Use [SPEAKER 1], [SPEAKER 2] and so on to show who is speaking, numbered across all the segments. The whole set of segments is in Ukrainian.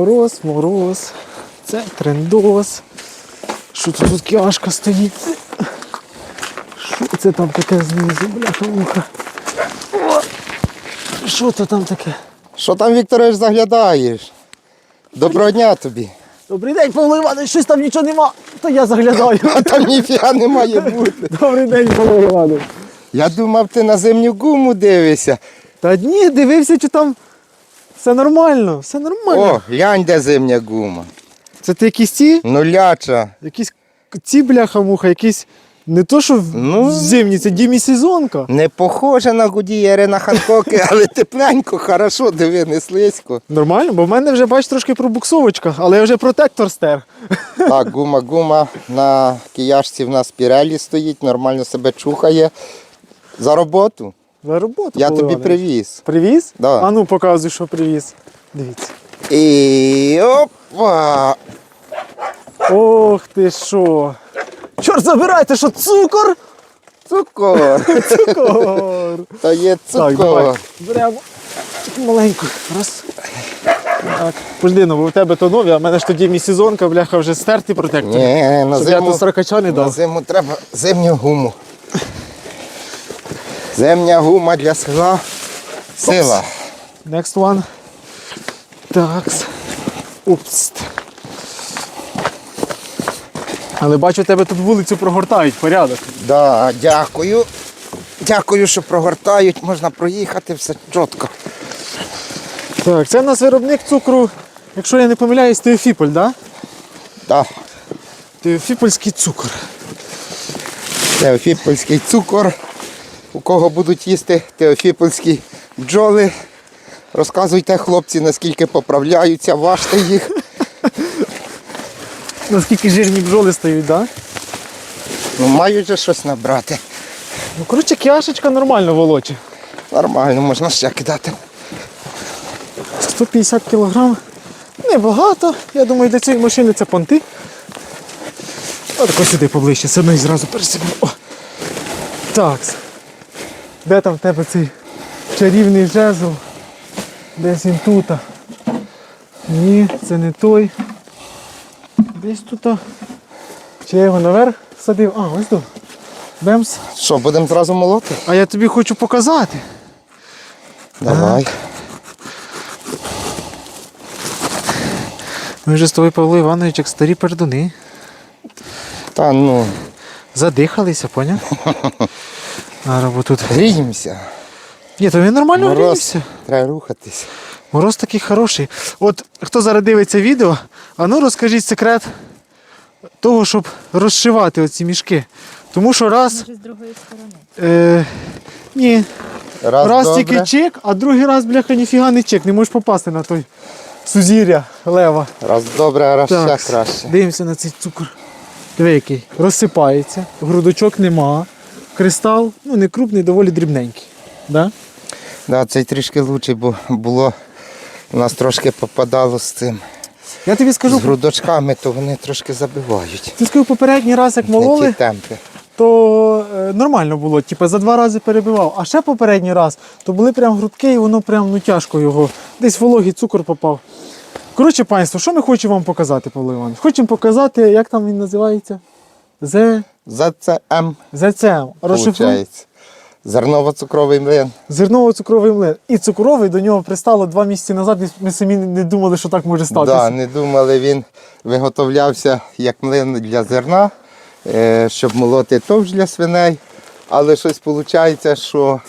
[SPEAKER 1] Мороз, мороз. Це трендос. Що це тут кіашка стоїть? Що це там таке знизу, бляха муха? Що це там таке?
[SPEAKER 2] Що там, Вікторович, заглядаєш? Доброго дня тобі.
[SPEAKER 1] Добрий день, Павло Іванович, щось там нічого нема. То я заглядаю.
[SPEAKER 2] А там ніфіга не має бути.
[SPEAKER 1] Добрий день, Павло Іванович.
[SPEAKER 2] Я думав, ти на зимню гуму дивишся.
[SPEAKER 1] Та ні, дивився, чи там все нормально, все нормально.
[SPEAKER 2] О, глянь, де зимня гума.
[SPEAKER 1] Це ти якісь ці?
[SPEAKER 2] Нуляча.
[SPEAKER 1] Якісь ці бляха-муха, якісь не то, що
[SPEAKER 2] Ну.
[SPEAKER 1] зимні, це дімі-сезонка.
[SPEAKER 2] Не похожа на Гудієри на Ханкоки, але тепленько, хорошо, диви, не слизько.
[SPEAKER 1] Нормально, бо в мене вже бач трошки пробуксовочка, але я вже протектор стер.
[SPEAKER 2] Так, гума, гума на кияшці в нас пірелі стоїть, нормально себе чухає. За роботу.
[SPEAKER 1] За роботу.
[SPEAKER 2] Я тобі
[SPEAKER 1] Іванович.
[SPEAKER 2] привіз.
[SPEAKER 1] Привіз?
[SPEAKER 2] Да.
[SPEAKER 1] А ну показуй, що привіз. Дивіться.
[SPEAKER 2] І опа!
[SPEAKER 1] Ох ти що. Чорт забирайте, що цукор?
[SPEAKER 2] Цукор!
[SPEAKER 1] Цукор.
[SPEAKER 2] Та є
[SPEAKER 1] Так, давай.
[SPEAKER 2] цукор.
[SPEAKER 1] Беремо маленьку. Раз. Так. Пожди, ну бо в тебе то нові, а в мене ж тоді місезонка, бляха, вже стертий протектор.
[SPEAKER 2] Ні, на
[SPEAKER 1] Щоб я
[SPEAKER 2] зиму,
[SPEAKER 1] тут сорокача не
[SPEAKER 2] на
[SPEAKER 1] дав.
[SPEAKER 2] зиму треба зимню гуму. Зимня гума для села. Сила.
[SPEAKER 1] Next one. Так. Упс. Але бачу, тебе тут вулицю прогортають, порядок.
[SPEAKER 2] Да, дякую. Дякую, що прогортають, можна проїхати, все чітко.
[SPEAKER 1] Так, це в нас виробник цукру, якщо я не помиляюсь, Теофіполь, так? Да?
[SPEAKER 2] Так,
[SPEAKER 1] Теофіпольський цукор.
[SPEAKER 2] теофіпольський цукор. У кого будуть їсти теофіпольські бджоли. Розказуйте, хлопці, наскільки поправляються, важте їх.
[SPEAKER 1] Наскільки жирні бджоли стають, так? Да?
[SPEAKER 2] Ну, мають же щось набрати.
[SPEAKER 1] Ну, коротше, кіашечка нормально волоче.
[SPEAKER 2] Нормально, можна ще кидати.
[SPEAKER 1] 150 кг. Небагато. Я думаю, для цієї машини це понти. Отако сюди поближче, одно і зразу пересипемо. О. Так. Де там в тебе цей чарівний жезл? Десь він тут. Ні, це не той. Десь тут. Чи я його наверх садив? А, ось тут. Бемс.
[SPEAKER 2] Що, будемо зразу молоти?
[SPEAKER 1] А я тобі хочу показати.
[SPEAKER 2] Давай.
[SPEAKER 1] Ми вже з тобою, Павло Іванович, як старі пердуни.
[SPEAKER 2] Та ну,
[SPEAKER 1] Задихалися, поняв? А бо тут.
[SPEAKER 2] гріємося.
[SPEAKER 1] Ні, то він нормально
[SPEAKER 2] Мороз.
[SPEAKER 1] гріється.
[SPEAKER 2] Треба рухатись.
[SPEAKER 1] Мороз такий хороший. От хто зараз дивиться відео, а ну розкажіть секрет того, щоб розшивати оці мішки. Тому що раз.
[SPEAKER 3] Може, з другої сторони.
[SPEAKER 1] Е, ні,
[SPEAKER 2] Раз,
[SPEAKER 1] раз
[SPEAKER 2] добре.
[SPEAKER 1] тільки чек, а другий раз, бляха, ніфіга не чек. Не можеш попасти на той сузір'я лева.
[SPEAKER 2] Раз добре, а раз
[SPEAKER 1] Так,
[SPEAKER 2] ще краще.
[SPEAKER 1] Дивимося на цей цукор. Диви який. Розсипається, грудочок нема. Кристал, ну не крупний, доволі дрібненький. Да?
[SPEAKER 2] Да, цей трішки лучший, бо було у нас трошки попадало з цим.
[SPEAKER 1] Я тобі
[SPEAKER 2] З грудочками, то вони трошки забивають.
[SPEAKER 1] ти скажу, попередній раз, як
[SPEAKER 2] Не ті
[SPEAKER 1] мололи,
[SPEAKER 2] темпи.
[SPEAKER 1] то е, нормально було, типу за два рази перебивав. А ще попередній раз, то були прям грудки, і воно прям ну, тяжко його. Десь вологий цукор попав. Коротше, панство, що ми хочемо вам показати, Павло Іванович? Хочемо показати, як там він називається? Зе...
[SPEAKER 2] За
[SPEAKER 1] ЗЦМ. Розшифруй.
[SPEAKER 2] Зерново-цукровий млин.
[SPEAKER 1] Зерново-цукровий млин. І цукровий до нього пристало два місяці назад, і ми самі не думали, що так може статися.
[SPEAKER 2] Да, не думали, він виготовлявся як млин для зерна, е, щоб молоти товж для свиней. Але щось виходить, що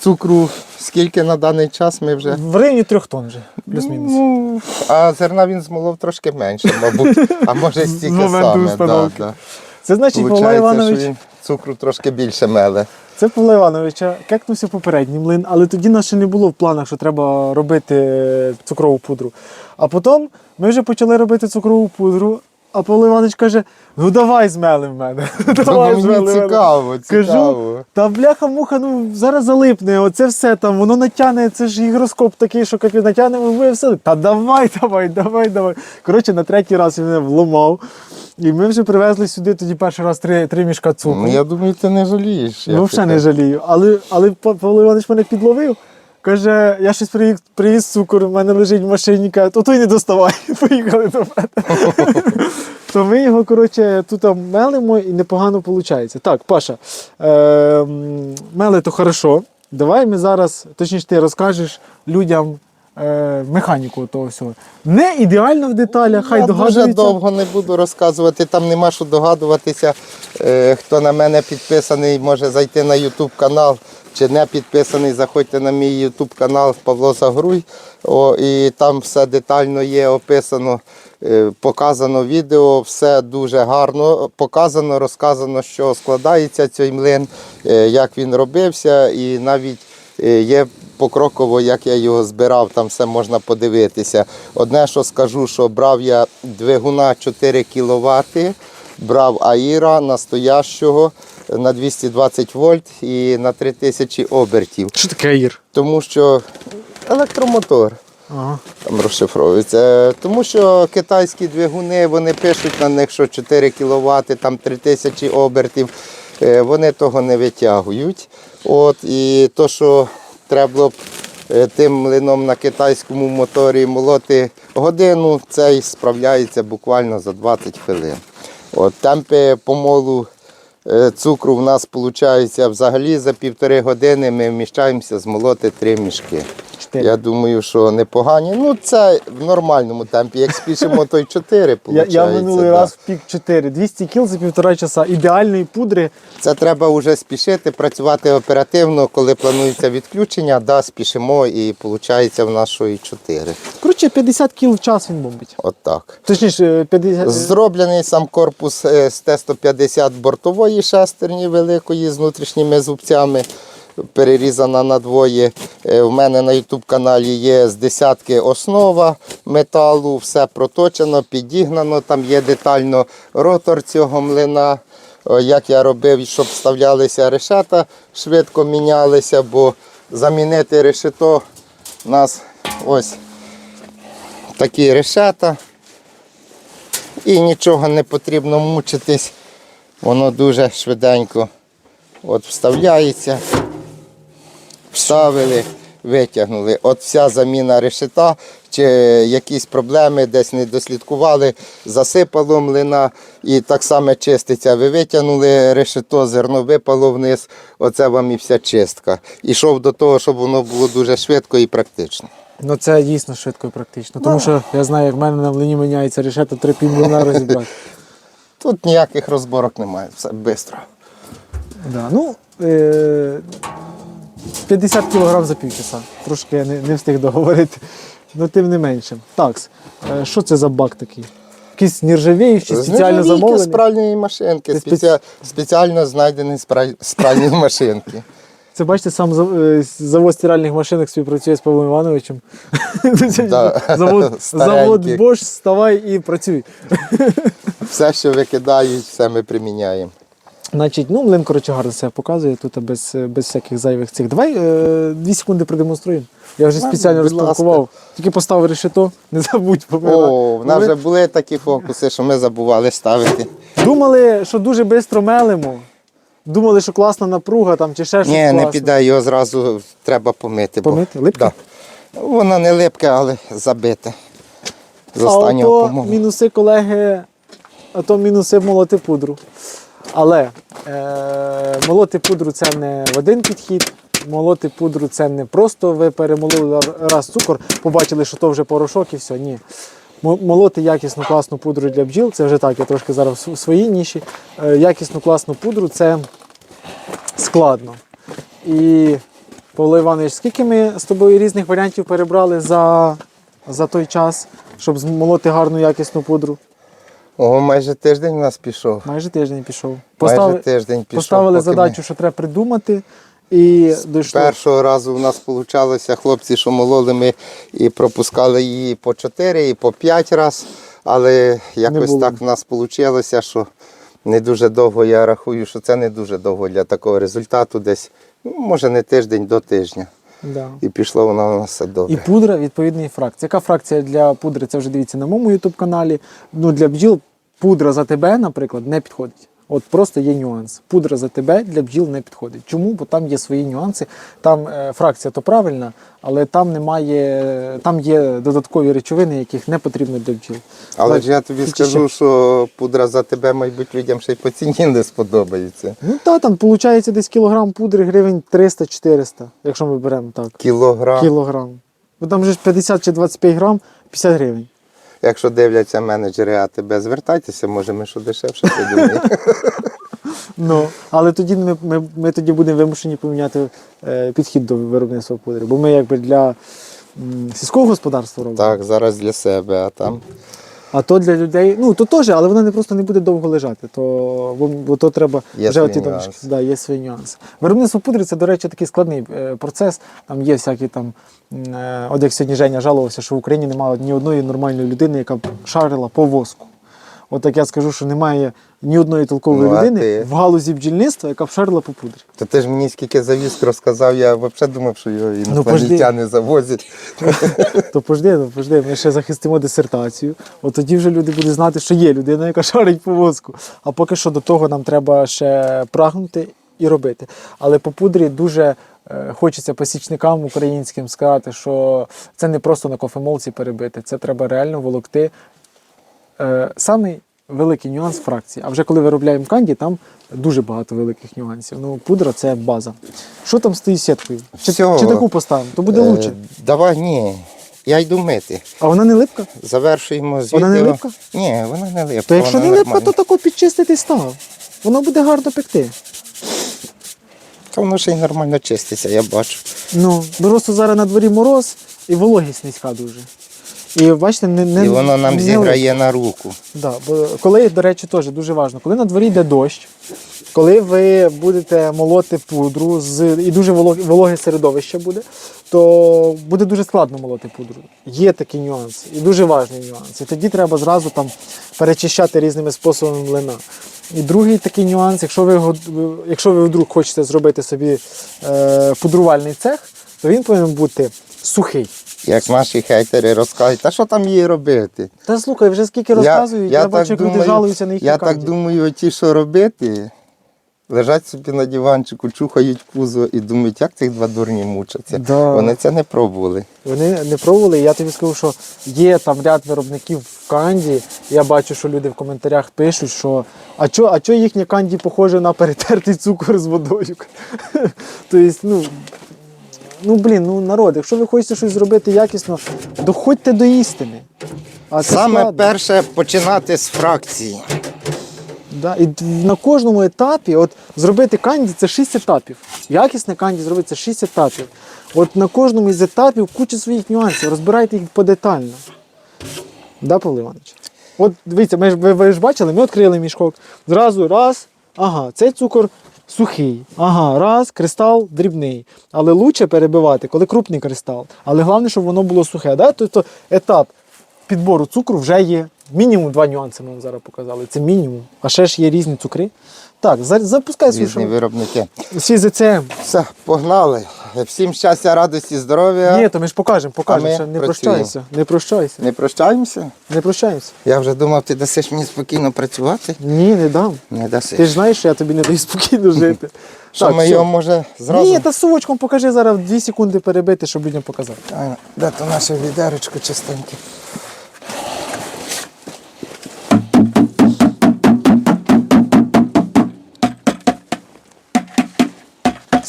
[SPEAKER 2] цукру скільки на даний час ми вже.
[SPEAKER 1] В районі трьох тонн вже, плюс-мінус.
[SPEAKER 2] Ну, а зерна він змолов трошки менше, мабуть. А може стільки саме. Да, да.
[SPEAKER 1] Це значить, Павло
[SPEAKER 2] що
[SPEAKER 1] Іванович,
[SPEAKER 2] він цукру трошки більше меле.
[SPEAKER 1] це Павло Івановича кекнувся попередній млин, але тоді нас ще не було в планах, що треба робити цукрову пудру. А потім ми вже почали робити цукрову пудру, а Павло Іванович каже: ну давай змели в мене. Давай
[SPEAKER 2] Мені
[SPEAKER 1] змели в мене.
[SPEAKER 2] цікаво,
[SPEAKER 1] Кажу, та бляха-муха, ну зараз залипне, оце все там, воно натягне, це ж гігроскоп такий, що капі натягне, все. Та давай, давай, давай, давай. Коротше, на третій раз він мене вломав. І ми вже привезли сюди тоді перший раз три, три мішка цукру.
[SPEAKER 2] Ну, я думаю, ти не жалієш.
[SPEAKER 1] Ну, взагалі не жалію. Але, але Па- Павло Іванович мене підловив. Каже, я щось привіз, привіз цукор, в мене лежить в машині, каже, то той не доставай. Поїхали до мене. То ми його, коротше, тут мелимо і непогано виходить. Так, Паша, е, мели то хорошо. Давай ми зараз, точніше, ти розкажеш людям е, механіку того всього. Не ідеально в деталях, хай
[SPEAKER 2] Я дуже довго не буду розказувати, там нема що догадуватися. Е, Хто на мене підписаний, може зайти на YouTube канал. Чи не підписаний, заходьте на мій YouTube канал Павло Загруй. О, і там все детально є описано, е, показано відео, все дуже гарно показано, розказано, що складається цей млин, як він робився, і навіть є покроково, як я його збирав, там все можна подивитися. Одне, що скажу, що брав я двигуна 4 кВт, брав Аїра настоящого на 220 вольт і на 3000 обертів.
[SPEAKER 1] Що таке Аїр?
[SPEAKER 2] Тому що електромотор
[SPEAKER 1] Ага.
[SPEAKER 2] там розшифровується. Тому що китайські двигуни, вони пишуть на них, що 4 кВт, там 3000 обертів, е, вони того не витягують. От, і то, що треба було б е, тим млином на китайському моторі молоти годину, цей справляється буквально за 20 хвилин. От, темпи помолу е, цукру в нас виходить взагалі за півтори години ми вміщаємося змолоти три мішки.
[SPEAKER 1] Чотири.
[SPEAKER 2] Я думаю, що непогані. Ну, це в нормальному темпі. Як спішимо, то й 4
[SPEAKER 1] Я,
[SPEAKER 2] виходить.
[SPEAKER 1] я минулий раз в пік 4. 200 кіл за півтора часа. Ідеальної пудри.
[SPEAKER 2] Це треба вже спішити, працювати оперативно, коли планується відключення, да, спішимо і виходить в і 4.
[SPEAKER 1] Коротше, 50 кіл в час він бомбить.
[SPEAKER 2] От так.
[SPEAKER 1] Точніше, 50...
[SPEAKER 2] Зроблений сам корпус е, з Т-150 бортової шестерні великої з внутрішніми зубцями, перерізана на двоє. Е, У мене на YouTube каналі є з десятки основа металу, все проточено, підігнано, там є детально ротор цього млина. Як я робив, щоб вставлялися решета, швидко мінялися, бо замінити решето у нас ось такі решета і нічого не потрібно мучитись. Воно дуже швиденько от вставляється. Вставили, витягнули. От вся заміна решета, чи якісь проблеми десь не дослідкували, засипало млина і так само чиститься. Ви витягнули решето, зерно випало вниз. Оце вам і вся чистка. Ішов до того, щоб воно було дуже швидко і практично.
[SPEAKER 1] Ну це дійсно швидко і практично. Тому що я знаю, як в мене на млині міняється решета три півмільйона розібрати.
[SPEAKER 2] Тут ніяких розборок немає, все швидко.
[SPEAKER 1] Да. Ну, е- 50 кілограм за півчаса. Трошки я не, не встиг договорити. Ну, тим не менше. Так, е, що це за бак такий? Якийсь нержавіючий, спеціально замовлений?
[SPEAKER 2] з пральної машинки,
[SPEAKER 1] Це
[SPEAKER 2] спеці... спеціально знайдений з праль- з пральної машинки.
[SPEAKER 1] Це бачите, сам зав- е, завод стиральних машинок співпрацює з Павлом Івановичем.
[SPEAKER 2] Да.
[SPEAKER 1] Завод, завод
[SPEAKER 2] Старенький.
[SPEAKER 1] Bosch, вставай і працюй.
[SPEAKER 2] Все, що викидають, все ми приміняємо.
[SPEAKER 1] Значить, ну, млин, коротше, гарно себе показує тут без, без всяких зайвих цих. Давай е, дві секунди продемонструємо. Я вже
[SPEAKER 2] Ладно,
[SPEAKER 1] спеціально розпаркував. Тільки поставив решето, не забудь.
[SPEAKER 2] О, в нас вже були такі фокуси, що ми забували ставити.
[SPEAKER 1] Думали, що дуже швидко мелимо. Думали, що класна напруга там чи ще щось.
[SPEAKER 2] Ні, не піде, його зразу треба помити. бо-
[SPEAKER 1] Помити? Липке?
[SPEAKER 2] Да. Воно не липке, але забите. З останнього помогу.
[SPEAKER 1] мінуси, колеги, а то мінуси молоти пудру. Але е, молоти пудру це не в один підхід. Молоти пудру це не просто ви перемололи раз цукор, побачили, що то вже порошок і все. Ні. Молоти якісну класну пудру для бджіл, це вже так, я трошки зараз в своїй ніші. Е, якісну класну пудру це складно. І Павло Іванович, скільки ми з тобою різних варіантів перебрали за, за той час, щоб змолоти гарну якісну пудру?
[SPEAKER 2] О, майже тиждень у нас пішов.
[SPEAKER 1] Майже тиждень пішов.
[SPEAKER 2] Майже тиждень пішов.
[SPEAKER 1] поставили
[SPEAKER 2] поки ми-
[SPEAKER 1] задачу, що треба придумати, і дійшло.
[SPEAKER 2] Першого разу у нас вийшло, хлопці, що мололи ми і пропускали її по 4 і по 5 разів. Але якось так в нас вийшло, що не дуже довго, я рахую, що це не дуже довго для такого результату. Десь, ну, може, не тиждень до тижня.
[SPEAKER 1] Да.
[SPEAKER 2] І пішло воно у нас все добре.
[SPEAKER 1] І пудра відповідної фракції. Яка фракція для пудри? Це вже дивіться на моєму ютуб каналі. Ну, для бджіл пудра за тебе, наприклад, не підходить. От просто є нюанс. Пудра за тебе для бджіл не підходить. Чому? Бо там є свої нюанси. Там е, фракція то правильна, але там немає, там є додаткові речовини, яких не потрібно для бджіл.
[SPEAKER 2] Але
[SPEAKER 1] Так,
[SPEAKER 2] ж я тобі скажу, що пудра за тебе, мабуть, людям ще й по ціні не сподобається.
[SPEAKER 1] Ну так, там виходить десь кілограм пудри гривень 300-400, якщо ми беремо так.
[SPEAKER 2] Кілограм.
[SPEAKER 1] Кілограм. Бо там же ж 50 чи 25 грам 50 гривень.
[SPEAKER 2] Якщо дивляться менеджери АТБ, звертайтеся, може ми що дешевше придумаємо.
[SPEAKER 1] Ну, але тоді ми, ми, ми тоді будемо вимушені поміняти е, підхід до виробництва пудри. Бо ми якби для м, сільського господарства робимо.
[SPEAKER 2] Так, зараз для себе, а там.
[SPEAKER 1] А то для людей, ну то теж, але вона не просто не буде довго лежати, то, бо, бо то треба
[SPEAKER 2] Є
[SPEAKER 1] вже оті домішки. Да, є свої нюанси. Виробництво пудри це, до речі, такий складний е, процес. Там є всякі там, е, от як сьогодні Женя жалувався, що в Україні немає ні одної нормальної людини, яка б шарила по воску. От так я скажу, що немає ні одної толкової
[SPEAKER 2] Ну,
[SPEAKER 1] людини
[SPEAKER 2] ти?
[SPEAKER 1] в галузі бджільництва, яка б шарила по пудрі.
[SPEAKER 2] То ти ж мені скільки завіск розказав, я взагалі думав, що його
[SPEAKER 1] Ну,
[SPEAKER 2] інопланетяни завозять.
[SPEAKER 1] То пожди, ну пожди, ми ще захистимо дисертацію. От тоді вже люди будуть знати, що є людина, яка шарить по воску. А поки що до того нам треба ще прагнути і робити. Але по пудрі дуже е, хочеться посічникам українським сказати, що це не просто на кофемолці перебити, це треба реально волокти. Е, самий великий нюанс фракції. А вже коли виробляємо канді, там дуже багато великих нюансів. Ну, пудра це база. Що там з тією сіткою? Чи,
[SPEAKER 2] Всього.
[SPEAKER 1] чи таку поставимо? То буде
[SPEAKER 2] Е,
[SPEAKER 1] лучше.
[SPEAKER 2] Давай, ні. Я йду мити.
[SPEAKER 1] А вона не липка?
[SPEAKER 2] Завершуємо з
[SPEAKER 1] Вона не
[SPEAKER 2] відео.
[SPEAKER 1] липка?
[SPEAKER 2] Ні, вона не липка.
[SPEAKER 1] То якщо
[SPEAKER 2] вона
[SPEAKER 1] не липка,
[SPEAKER 2] нормальна.
[SPEAKER 1] то тако підчистити став. Воно буде гарно пекти.
[SPEAKER 2] Та воно ще й нормально чиститься, я бачу.
[SPEAKER 1] Ну, просто зараз на дворі мороз і вологість низька дуже. І бачите, не, не
[SPEAKER 2] І воно нам
[SPEAKER 1] не
[SPEAKER 2] зіграє на руку.
[SPEAKER 1] Да, бо коли, до речі, теж дуже важливо, коли на дворі йде дощ, коли ви будете молоти пудру з, і дуже вологе середовище буде, то буде дуже складно молоти пудру. Є такий нюанс, і дуже важний нюанс. І тоді треба зразу там перечищати різними способами млина. І другий такий нюанс, якщо ви- якщо ви вдруг хочете зробити собі е, пудрувальний цех, то він повинен бути сухий.
[SPEAKER 2] Як наші хейтери розкажуть, та що там їй робити?
[SPEAKER 1] Та слухай, вже скільки розказують, я, бачу, як люди жалуються на їхні
[SPEAKER 2] Я так думаю, ті, що робити, лежать собі на диванчику, чухають пузо і думають, як цих два дурні мучаться.
[SPEAKER 1] Да.
[SPEAKER 2] Вони це не пробували.
[SPEAKER 1] Вони не пробували. Я тобі скажу, що є там ряд виробників в канді. Я бачу, що люди в коментарях пишуть, що а чо, а чо їхнє канді похоже на перетертий цукор з водою. тобто, ну, ну блін, ну народ, якщо ви хочете щось зробити якісно, доходьте до істини. А це
[SPEAKER 2] Саме
[SPEAKER 1] складно.
[SPEAKER 2] перше починати з фракції.
[SPEAKER 1] Да, і на кожному етапі, от зробити канді це 6 етапів. Якісне канді зробити це 6 етапів. От на кожному із етапів куча своїх нюансів. Розбирайте їх подетально. Да, Павло Іванович? От дивіться, ми ж, ви, ви ж бачили, ми відкрили мішок. Зразу раз, ага, цей цукор сухий. Ага, раз, кристал дрібний. Але лучше перебивати, коли крупний кристал. Але головне, щоб воно було сухе. Да? Тобто етап підбору цукру вже є. Мінімум два нюанси ми вам зараз показали. Це мінімум. А ще ж є різні цукри. Так, за- запускай свій,
[SPEAKER 2] Різні виробники.
[SPEAKER 1] свій ЗЦМ.
[SPEAKER 2] Все, погнали. Всім щастя, радості, здоров'я.
[SPEAKER 1] Ні, то ми ж покажемо, покажемо. Ще не
[SPEAKER 2] працюємо.
[SPEAKER 1] прощайся. Не прощайся.
[SPEAKER 2] Не прощаємося.
[SPEAKER 1] Не прощаємося.
[SPEAKER 2] Я вже думав, ти дасиш мені спокійно працювати.
[SPEAKER 1] Ні, не дам.
[SPEAKER 2] Не дасиш.
[SPEAKER 1] Ти ж знаєш, що я тобі не даю спокійно жити.
[SPEAKER 2] Що
[SPEAKER 1] Так,
[SPEAKER 2] ми
[SPEAKER 1] все.
[SPEAKER 2] його може зразу?
[SPEAKER 1] Ні, та сувочком покажи зараз 2 секунди перебити, щоб людям показати.
[SPEAKER 2] Де то наше відерочко чистеньке?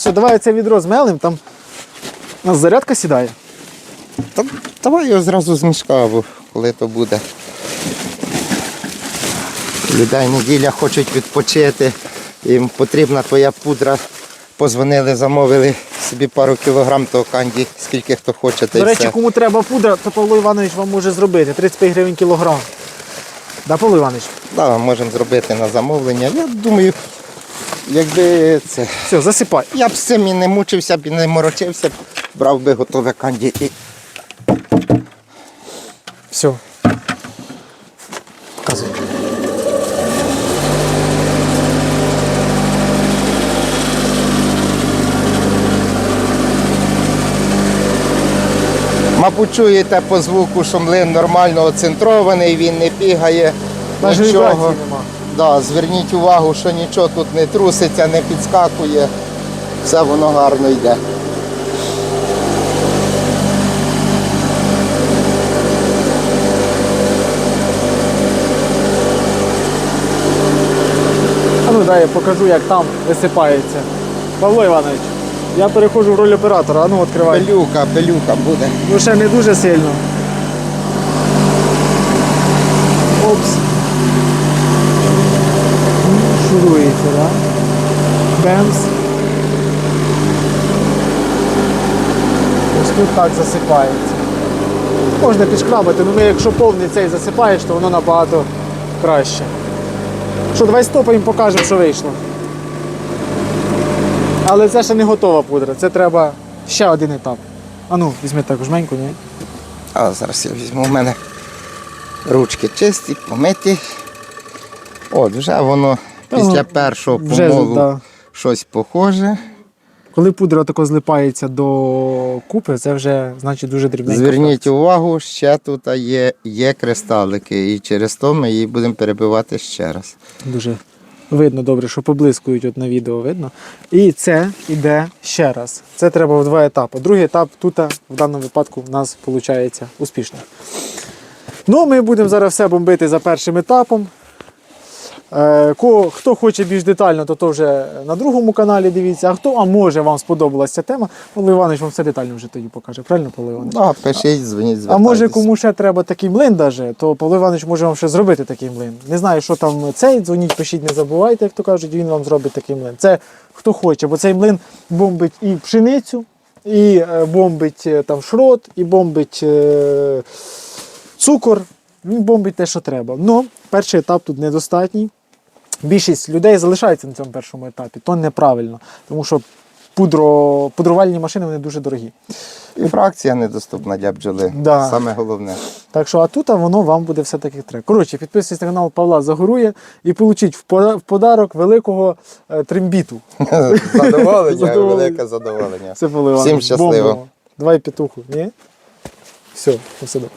[SPEAKER 1] Все, давай це відро змелим, там у нас зарядка сідає.
[SPEAKER 2] Та, давай його зразу з мішка, бо коли то буде. Людей неділя хочуть відпочити. Їм потрібна твоя пудра. Позвонили, замовили собі пару кілограм того канді, скільки хто хоче. Та
[SPEAKER 1] До речі,
[SPEAKER 2] все.
[SPEAKER 1] кому треба пудра, то Павло Іванович вам може зробити. 35 гривень кілограм. Да, Павло Іванович?
[SPEAKER 2] Да, можемо зробити на замовлення. Я думаю, якби це.
[SPEAKER 1] Все, засипай.
[SPEAKER 2] Я б з цим і не мучився б і не морочився, б, брав би готове канді і
[SPEAKER 1] Все. Показуй.
[SPEAKER 2] Мабуть, чуєте по звуку, що млин нормально оцентрований, він не бігає.
[SPEAKER 1] Навіть
[SPEAKER 2] нічого.
[SPEAKER 1] вібрації нема.
[SPEAKER 2] Да, зверніть увагу, що нічого тут не труситься, не підскакує. Все воно гарно йде.
[SPEAKER 1] А ну дай я покажу, як там висипається. Павло Іванович, я переходжу в роль оператора, а ну відкривай.
[SPEAKER 2] Пилюка, пилюка буде.
[SPEAKER 1] Ну ще не дуже сильно. Опс. Ну, Шурується, так? Да? Бемс. Ось тут так засипається. Можна підшкрабати, але ми якщо повний цей засипаєш, то воно набагато краще. Що, давай стопаємо, покажемо, що вийшло. Але це ще не готова пудра, це треба ще один етап. А ну, візьми так жменьку, ні?
[SPEAKER 2] А зараз я візьму. У мене ручки чисті, помиті. От, вже воно після першого
[SPEAKER 1] вже,
[SPEAKER 2] помолу
[SPEAKER 1] да.
[SPEAKER 2] щось похоже.
[SPEAKER 1] Коли пудра тако злипається до купи, це вже значить дуже дрібненько.
[SPEAKER 2] Зверніть увагу, ще тут є, є кристалики, і через то ми її будемо перебивати ще раз.
[SPEAKER 1] Дуже видно добре, що поблискують от на відео видно. І це йде ще раз. Це треба в два етапи. Другий етап тут в даному випадку в нас виходить успішно. Ну, ми будемо зараз все бомбити за першим етапом. Е, Хто хоче більш детально, то, то вже на другому каналі дивіться. А хто, а може вам сподобалася ця тема, Павло Іванович вам все детально вже тоді покаже. Правильно, Павло Іванович?
[SPEAKER 2] Да, пишіть, дзвоніть,
[SPEAKER 1] А може кому ще треба такий млин даже, то Павло Іванович може вам ще зробити такий млин. Не знаю, що там цей, дзвоніть, пишіть, не забувайте, як то кажуть, він вам зробить такий млин. Це хто хоче, бо цей млин бомбить і пшеницю, і е, бомбить е, там шрот, і бомбить е, цукор. Він бомбить те, що треба. Ну, перший етап тут недостатній. Більшість людей залишається на цьому першому етапі. То неправильно, тому що пудро, пудрувальні машини вони дуже дорогі.
[SPEAKER 2] І фракція недоступна для бджоли.
[SPEAKER 1] Да.
[SPEAKER 2] Саме головне.
[SPEAKER 1] Так що, а тут воно вам буде все-таки треба. Коротше, підписуйтесь на канал Павла Загорує і получіть в подарок великого е, трембіту.
[SPEAKER 2] Задоволення, велике задоволення. Всім щасливо.
[SPEAKER 1] Давай петуху, ні? Все, все добре.